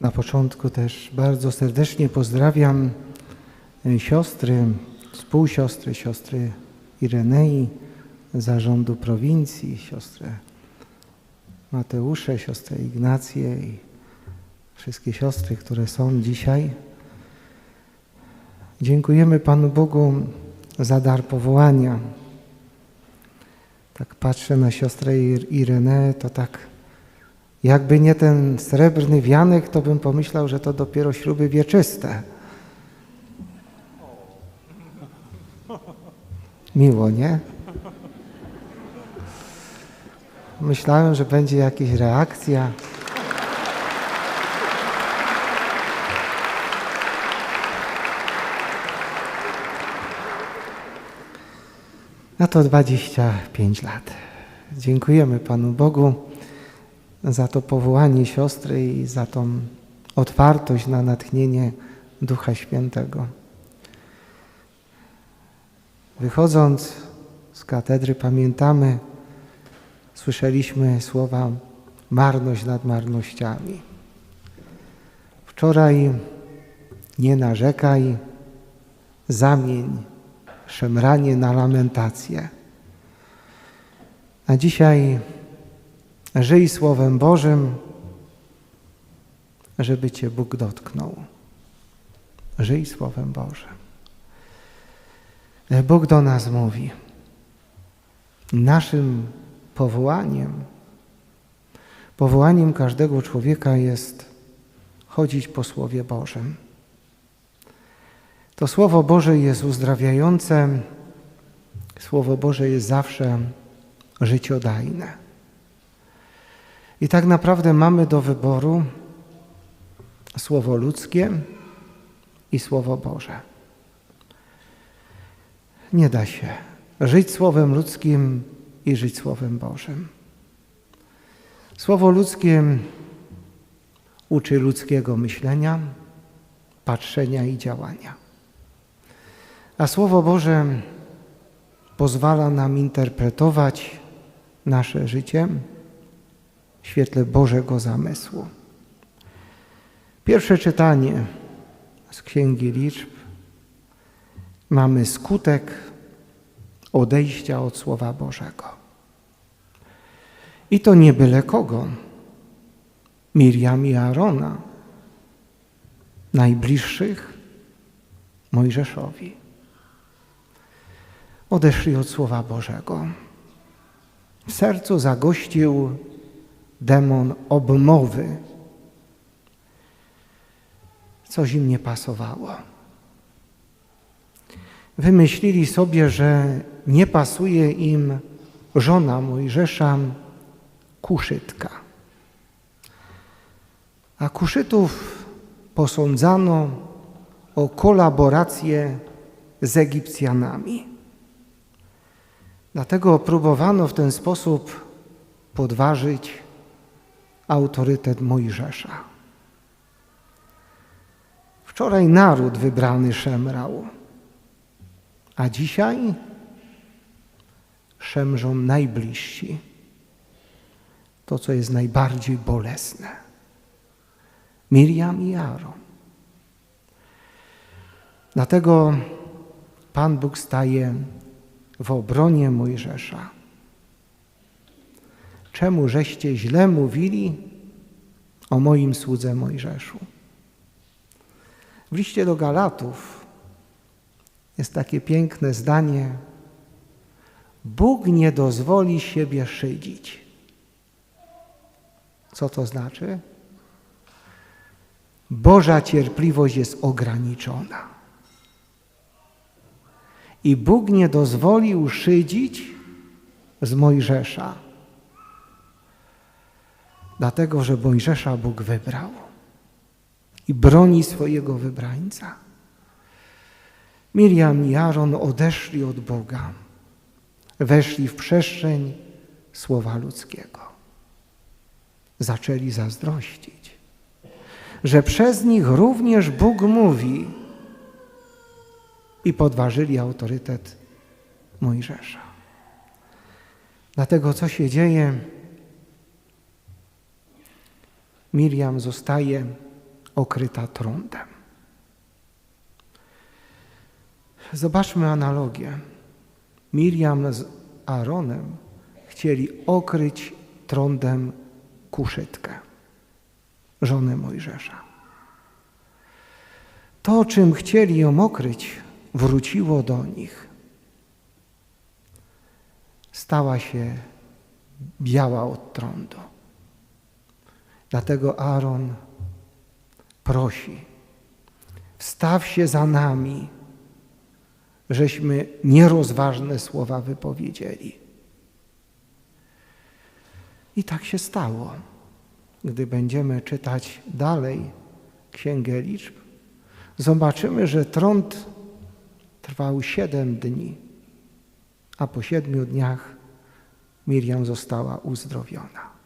Na początku też bardzo serdecznie pozdrawiam e, siostry, współsiostry, siostry Irenei, zarządu prowincji, siostrę Mateusze, siostrę Ignację i wszystkie siostry, które są dzisiaj. Dziękujemy Panu Bogu za dar powołania. Tak patrzę na siostrę Ir- Irenę, to tak jakby nie ten srebrny wianek, to bym pomyślał, że to dopiero śruby wieczyste. Miło, nie? Myślałem, że będzie jakaś reakcja. Na to 25 lat. Dziękujemy Panu Bogu za to powołanie siostry i za tą otwartość na natchnienie Ducha Świętego. Wychodząc z katedry pamiętamy, słyszeliśmy słowa marność nad marnościami. Wczoraj nie narzekaj, zamień szemranie na lamentację. A dzisiaj żyj Słowem Bożym, żeby Cię Bóg dotknął. Żyj Słowem Bożym. Bóg do nas mówi. Naszym powołaniem, powołaniem każdego człowieka jest chodzić po Słowie Bożym. To Słowo Boże jest uzdrawiające, Słowo Boże jest zawsze życiodajne. I tak naprawdę mamy do wyboru Słowo ludzkie i Słowo Boże. Nie da się żyć Słowem ludzkim i żyć Słowem Bożym. Słowo ludzkie uczy ludzkiego myślenia, patrzenia i działania. A Słowo Boże pozwala nam interpretować nasze życie w świetle Bożego zamysłu. Pierwsze czytanie z Księgi Liczb mamy skutek odejścia od Słowa Bożego. I to nie byle kogo. Miriam i Aarona, najbliższych Mojżeszowi. Odeszli od Słowa Bożego. W sercu zagościł demon obmowy. Coś im nie pasowało. Wymyślili sobie, że nie pasuje im żona Mojżesza, kuszytka. A kuszytów posądzano o kolaborację z Egipcjanami. Dlatego próbowano w ten sposób podważyć autorytet Mojżesza. Wczoraj naród wybrany szemrał, a dzisiaj szemrzą najbliżsi. To, co jest najbardziej bolesne. Miriam i Aaron. Dlatego Pan Bóg staje w obronie Mojżesza. Czemu żeście źle mówili o moim słudze Mojżeszu? W liście do Galatów jest takie piękne zdanie: Bóg nie dozwoli siebie szydzić. Co to znaczy? Boża cierpliwość jest ograniczona. I Bóg nie dozwolił szydzić z Mojżesza, dlatego że Mojżesza Bóg wybrał i broni swojego wybrańca. Miriam i Aaron odeszli od Boga, weszli w przestrzeń słowa ludzkiego. Zaczęli zazdrościć, że przez nich również Bóg mówi i podważyli autorytet Mojżesza. Dlatego co się dzieje? Miriam zostaje okryta trądem. Zobaczmy analogię. Miriam z Aaronem chcieli okryć trądem kuszytkę, żonę Mojżesza. To, czym chcieli ją okryć, wróciło do nich. Stała się biała od trądu. Dlatego Aaron prosi, wstaw się za nami, żeśmy nierozważne słowa wypowiedzieli. I tak się stało. Gdy będziemy czytać dalej Księgę Liczb, zobaczymy, że trąd trwał siedem dni, a po siedmiu dniach Miriam została uzdrowiona.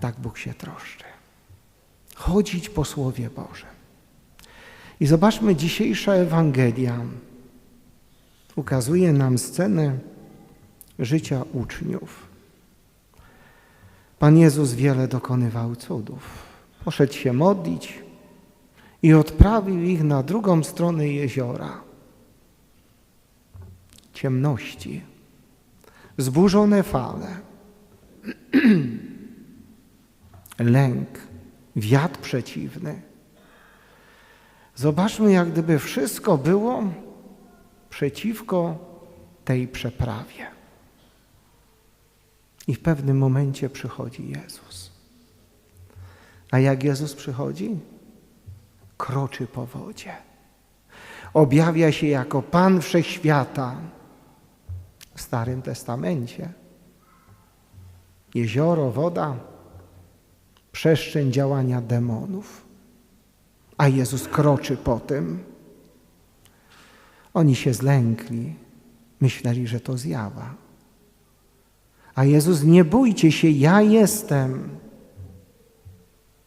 Tak Bóg się troszczy. Chodzić po Słowie Bożym. I zobaczmy, dzisiejsza Ewangelia ukazuje nam scenę życia uczniów. Pan Jezus wiele dokonywał cudów. Poszedł się modlić i odprawił ich na drugą stronę jeziora. Ciemności, zburzone fale, lęk, wiatr przeciwny. Zobaczmy, jak gdyby wszystko było przeciwko tej przeprawie. I w pewnym momencie przychodzi Jezus. A jak Jezus przychodzi? Kroczy po wodzie. Objawia się jako Pan Wszechświata w Starym Testamencie. Jezioro, woda, przestrzeń działania demonów. A Jezus kroczy po tym. Oni się zlękli, myśleli, że to zjawa. A Jezus, nie bójcie się, ja jestem.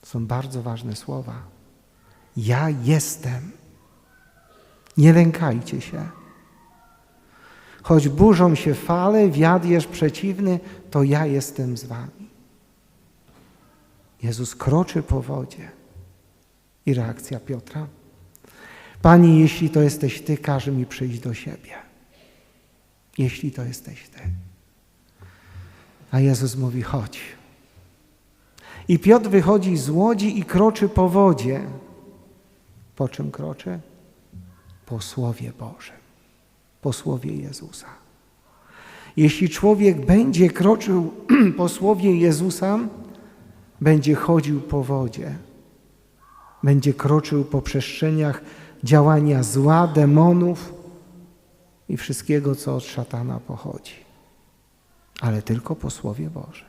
To są bardzo ważne słowa. Ja jestem. Nie lękajcie się. Choć burzą się fale, wiatr jest przeciwny, to ja jestem z wami. Jezus kroczy po wodzie. I reakcja Piotra? Pani, jeśli to jesteś Ty, każe mi przyjść do siebie. Jeśli to jesteś Ty. A Jezus mówi, chodź. I Piotr wychodzi z łodzi i kroczy po wodzie. Po czym kroczy? Po Słowie Bożym, po Słowie Jezusa. Jeśli człowiek będzie kroczył po Słowie Jezusa, będzie chodził po wodzie, będzie kroczył po przestrzeniach działania zła, demonów i wszystkiego, co od szatana pochodzi. Ale tylko po Słowie Bożym.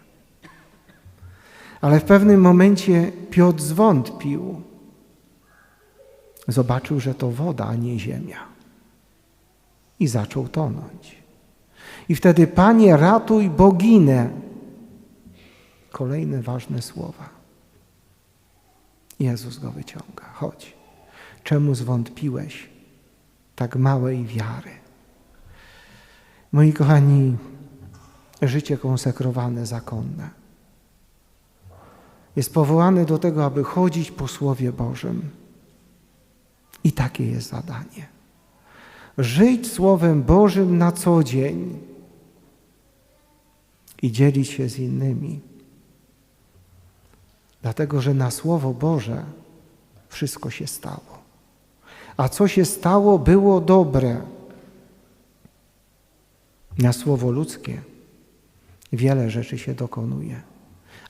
Ale w pewnym momencie Piotr zwątpił. Zobaczył, że to woda, a nie ziemia. I zaczął tonąć. I wtedy, Panie, ratuj boginę. Kolejne ważne słowa. Jezus go wyciąga. Chodź. Czemu zwątpiłeś tak małej wiary? Moi kochani, życie konsekrowane, zakonne jest powołany do tego, aby chodzić po Słowie Bożym. I takie jest zadanie. Żyć Słowem Bożym na co dzień i dzielić się z innymi. Dlatego, że na Słowo Boże wszystko się stało. A co się stało, było dobre. Na Słowo ludzkie wiele rzeczy się dokonuje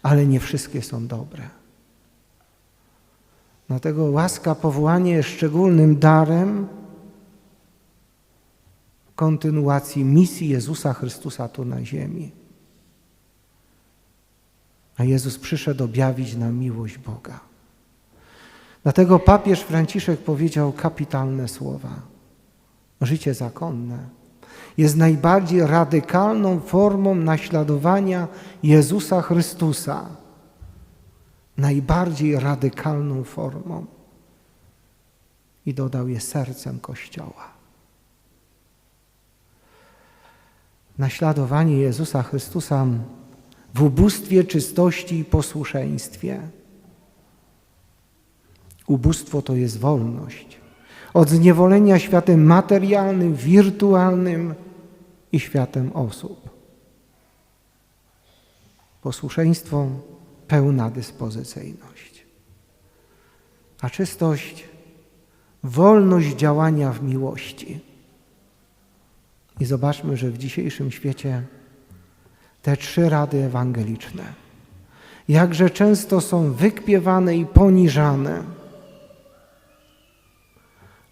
ale nie wszystkie są dobre. Dlatego łaska powołanie jest szczególnym darem kontynuacji misji Jezusa Chrystusa tu na ziemi. A Jezus przyszedł objawić nam miłość Boga. Dlatego papież Franciszek powiedział kapitalne słowa. Życie zakonne jest najbardziej radykalną formą naśladowania Jezusa Chrystusa. Najbardziej radykalną formą. I dodał je sercem Kościoła. Naśladowanie Jezusa Chrystusa w ubóstwie, czystości i posłuszeństwie Ubóstwo to jest wolność od zniewolenia światem materialnym, wirtualnym i światem osób. Posłuszeństwo, pełna dyspozycyjność. A czystość, wolność działania w miłości. I zobaczmy, że w dzisiejszym świecie te trzy rady ewangeliczne jakże często są wykpiewane i poniżane.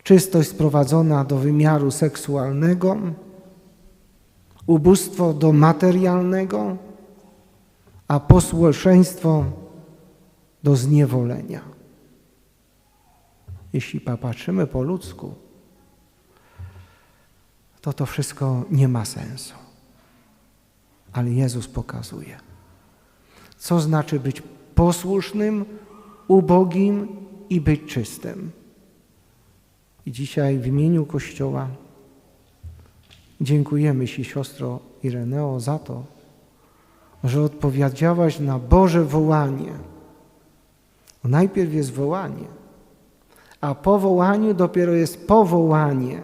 Czystość sprowadzona do wymiaru seksualnego, ubóstwo do materialnego, a posłuszeństwo do zniewolenia. Jeśli popatrzymy po ludzku, to to wszystko nie ma sensu. Ale Jezus pokazuje, co znaczy być posłusznym, ubogim i być czystym. I dzisiaj w imieniu Kościoła dziękujemy Ci, siostro Ireneo, za to, że odpowiedziałaś na Boże wołanie. Najpierw jest wołanie, a po wołaniu dopiero jest powołanie,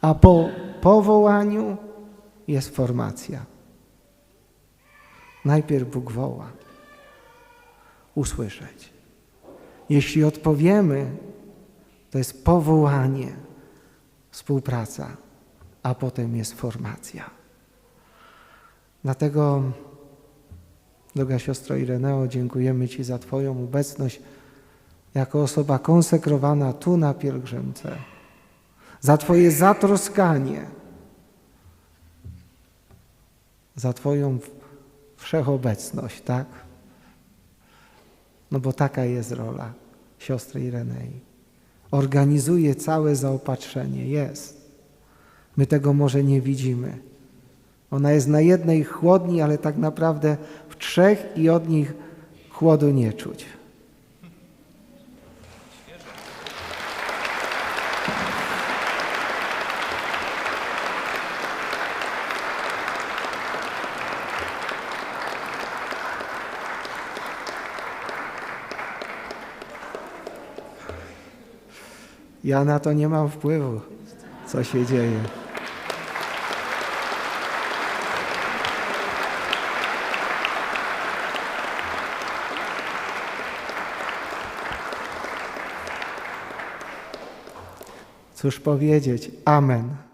a po powołaniu jest formacja. Najpierw Bóg woła. Usłyszeć. Jeśli odpowiemy, to jest powołanie, współpraca, a potem jest formacja. Dlatego, droga siostro Ireneo, dziękujemy Ci za Twoją obecność jako osoba konsekrowana tu na pielgrzymce, za Twoje zatroskanie, za Twoją wszechobecność, tak? No bo taka jest rola siostry Irenei. Organizuje całe zaopatrzenie, jest. My tego może nie widzimy. Ona jest na jednej chłodni, ale tak naprawdę w trzech i od nich chłodu nie czuć. Ja na to nie mam wpływu, co się dzieje. Cóż powiedzieć? Amen.